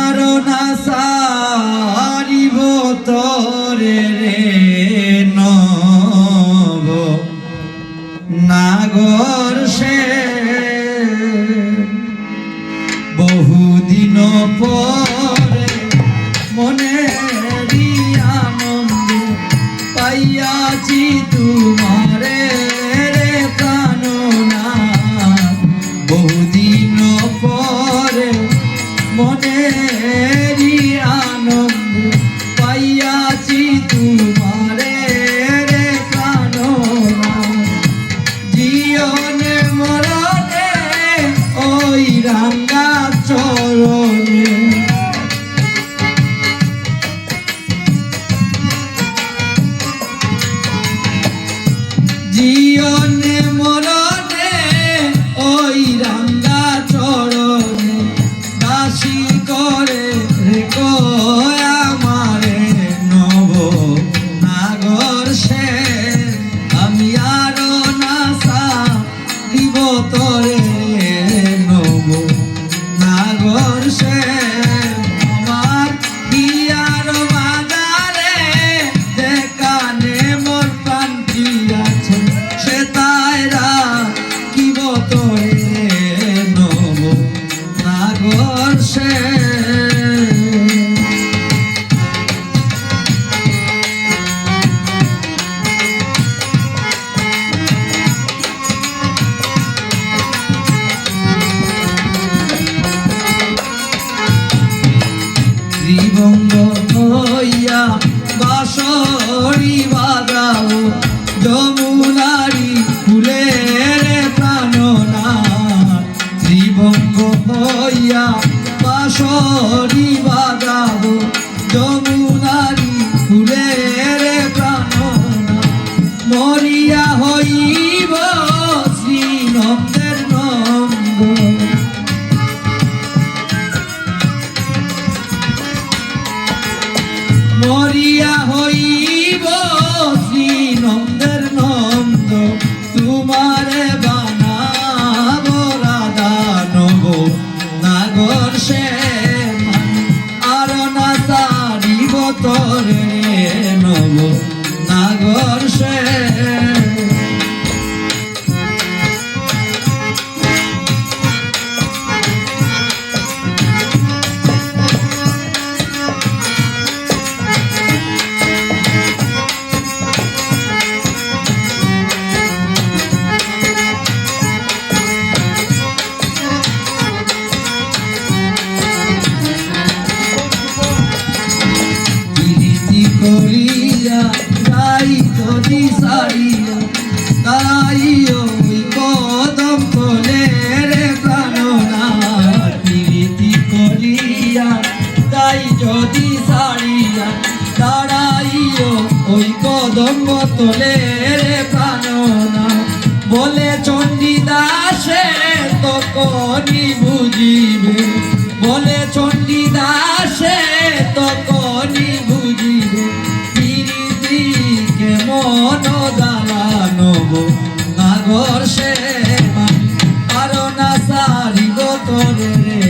আরও না সারিব তরে রে। যমুনারি ফুলের প্রাণনা। ত্রিভঙ্গ হইয়া বাসরি বাজাও যমুনারি ফুলের প্রাণনা। মরিয়া হইব শ্রীনন্দের নন্দ। মরিয়া নন্দের নন্দ, তোমারে বানাব রাধা নব। নাগর সে আর না সারিব তরে নব। নাগর সে করিয়া যাই যদি সারিয়া তাইও কদম তোলে রে প্রাণনা প্রীতি করিয়া যাই যদি সারিয়া দাঁড়াইও ওই কদম তোলে রে প্রাণনা বলে চণ্ডীদাসে তো করি বুঝিবে নাগর সে আর না সারি তোরে